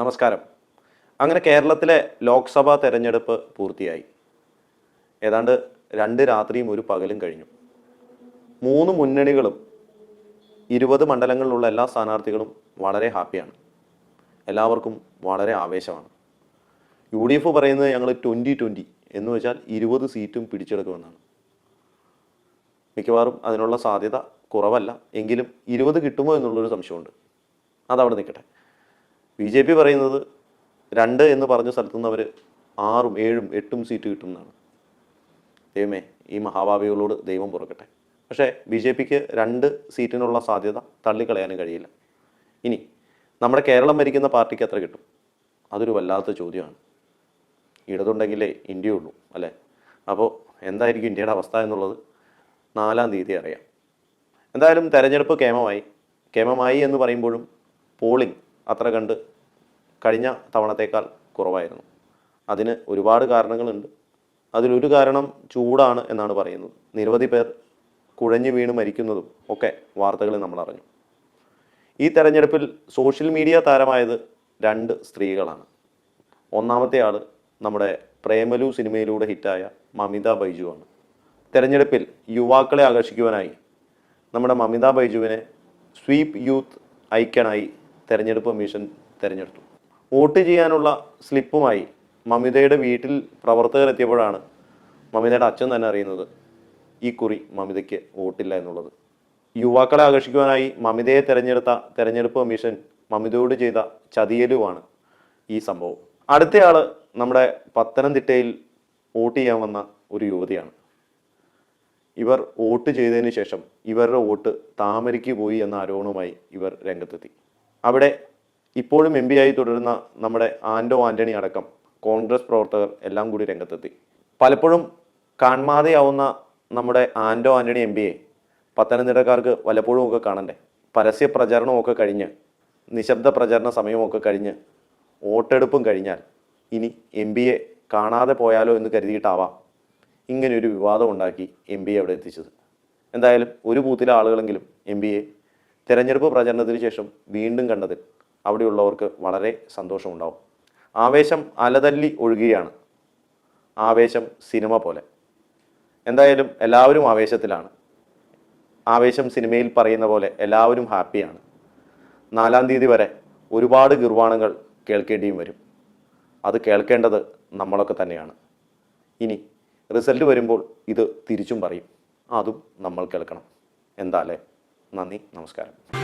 നമസ്കാരം. അങ്ങനെ കേരളത്തിലെ ലോക്സഭാ തെരഞ്ഞെടുപ്പ് പൂർത്തിയായി. ഏതാണ്ട് രണ്ട് രാത്രിയും ഒരു പകലും കഴിഞ്ഞു. മൂന്ന് മുന്നണികളും ഇരുപത് മണ്ഡലങ്ങളിലുള്ള എല്ലാ സ്ഥാനാർത്ഥികളും വളരെ ഹാപ്പിയാണ്. എല്ലാവർക്കും വളരെ ആവേശമാണ്. യു ഡി എഫ് പറയുന്നത് ഞങ്ങൾ ട്വന്റി ട്വന്റി എന്ന് വെച്ചാൽ ഇരുപത് സീറ്റും പിടിച്ചെടുക്കുമെന്നാണ്. മിക്കവാറും അതിനുള്ള സാധ്യത കുറവല്ല. എങ്കിലും ഇരുപത് കിട്ടുമോ എന്നുള്ളൊരു സംശയമുണ്ട്. അതവിടെ നിൽക്കട്ടെ. ബി ജെ പി പറയുന്നത് രണ്ട് എന്ന് പറഞ്ഞ സ്ഥലത്തു നിന്ന് അവർ ആറും ഏഴും എട്ടും സീറ്റ് കിട്ടുന്നതാണ് ദൈവമേ ഈ മഹാഭാവികളോട് ദൈവം പുറക്കട്ടെ. പക്ഷേ ബി ജെ പിക്ക് രണ്ട് സീറ്റിനുള്ള സാധ്യത തള്ളിക്കളയാനും കഴിയില്ല. ഇനി നമ്മുടെ കേരളം ഭരിക്കുന്ന പാർട്ടിക്ക് എത്ര കിട്ടും? അതൊരു വല്ലാത്ത ചോദ്യമാണ്. ഇടതുണ്ടെങ്കിലേ ഇന്ത്യ ഉള്ളൂ അല്ലേ? അപ്പോൾ എന്തായിരിക്കും ഇന്ത്യയുടെ അവസ്ഥ എന്നുള്ളത് നാലാം തീയതി അറിയാം. എന്തായാലും തെരഞ്ഞെടുപ്പ് കേമമായി. കേമമായി എന്ന് പറയുമ്പോഴും പോളിംഗ് അത്ര കണ്ട് കഴിഞ്ഞ തവണത്തേക്കാൾ കുറവായിരുന്നു. അതിന് ഒരുപാട് കാരണങ്ങളുണ്ട്. അതിലൊരു കാരണം ചൂടാണ് എന്നാണ് പറയുന്നത്. നിരവധി പേർ കുഴഞ്ഞു വീണ് മരിക്കുന്നതും ഒക്കെ വാർത്തകളിൽ നമ്മൾ അറിഞ്ഞു. ഈ തെരഞ്ഞെടുപ്പിൽ സോഷ്യൽ മീഡിയ താരമായത് രണ്ട് സ്ത്രീകളാണ്. ഒന്നാമത്തെ ആൾ നമ്മുടെ പ്രേമലു സിനിമയിലൂടെ ഹിറ്റായ മമിത ബൈജുവാണ്. തെരഞ്ഞെടുപ്പിൽ യുവാക്കളെ ആകർഷിക്കുവാനായി നമ്മുടെ മമിത ബൈജുവിനെ സ്വീപ് യൂത്ത് ഐക്കണായി തെരഞ്ഞെടുപ്പ് കമ്മീഷൻ തിരഞ്ഞെടുത്തു. വോട്ട് ചെയ്യാനുള്ള സ്ലിപ്പുമായി മമിതയുടെ വീട്ടിൽ പ്രവർത്തകർ എത്തിയപ്പോഴാണ് മമിതയുടെ അച്ഛൻ തന്നെ അറിയുന്നത് ഈ കുറി മമിതയ്ക്ക് വോട്ടില്ല എന്നുള്ളത്. യുവാക്കളെ ആകർഷിക്കുവാനായി മമിതയെ തെരഞ്ഞെടുത്ത തെരഞ്ഞെടുപ്പ് കമ്മീഷൻ മമിതയോട് ചെയ്ത ചതിയലുമാണ് ഈ സംഭവം. അടുത്തയാൾ നമ്മുടെ പത്തനംതിട്ടയിൽ വോട്ട് ചെയ്യാൻ വന്ന ഒരു യുവതിയാണ്. ഇവർ വോട്ട് ചെയ്തതിന് ശേഷം ഇവരുടെ വോട്ട് താമരയ്ക്ക് പോയി എന്ന ആരോപണവുമായി ഇവർ രംഗത്തെത്തി. അവിടെ ഇപ്പോഴും എം ആയി തുടരുന്ന നമ്മുടെ ആൻഡോ ആന്റണി അടക്കം കോൺഗ്രസ് പ്രവർത്തകർ എല്ലാം കൂടി രംഗത്തെത്തി. പലപ്പോഴും കാണാതെയാവുന്ന നമ്മുടെ ആൻഡോ ആന്റണി എം പത്തനംതിട്ടക്കാർക്ക് വല്ലപ്പോഴും ഒക്കെ കാണണ്ടേ? പരസ്യ പ്രചരണമൊക്കെ കഴിഞ്ഞ് നിശബ്ദ പ്രചരണ സമയമൊക്കെ കഴിഞ്ഞ് വോട്ടെടുപ്പും കഴിഞ്ഞാൽ ഇനി എം പിയെ കാണാതെ പോയാലോ എന്ന് കരുതിയിട്ടാവാം ഇങ്ങനെയൊരു വിവാദം ഉണ്ടാക്കി എം പിയെ അവിടെ എത്തിച്ചത്. എന്തായാലും ഒരു ബൂത്തിലെ ആളുകളെങ്കിലും എം പിയെ തെരഞ്ഞെടുപ്പ് പ്രചരണത്തിന് ശേഷം വീണ്ടും കണ്ടതിൽ അവിടെയുള്ളവർക്ക് വളരെ സന്തോഷമുണ്ടാവും. ആവേശം അലതല്ലി ഒഴുകുകയാണ്. ആവേശം സിനിമ പോലെ. എന്തായാലും എല്ലാവരും ആവേശത്തിലാണ്. ആവേശം സിനിമയിൽ പറയുന്ന പോലെ എല്ലാവരും ഹാപ്പിയാണ്. നാലാം തീയതി വരെ ഒരുപാട് ഗിർവാണങ്ങൾ കേൾക്കേണ്ടിയും വരും. അത് കേൾക്കേണ്ടത് നമ്മളൊക്കെ തന്നെയാണ്. ഇനി റിസൾട്ട് വരുമ്പോൾ ഇത് തിരിച്ചും പറയും. അതും നമ്മൾ കേൾക്കണം. എന്താ അല്ലേ? നന്ദി നമസ്കാരം.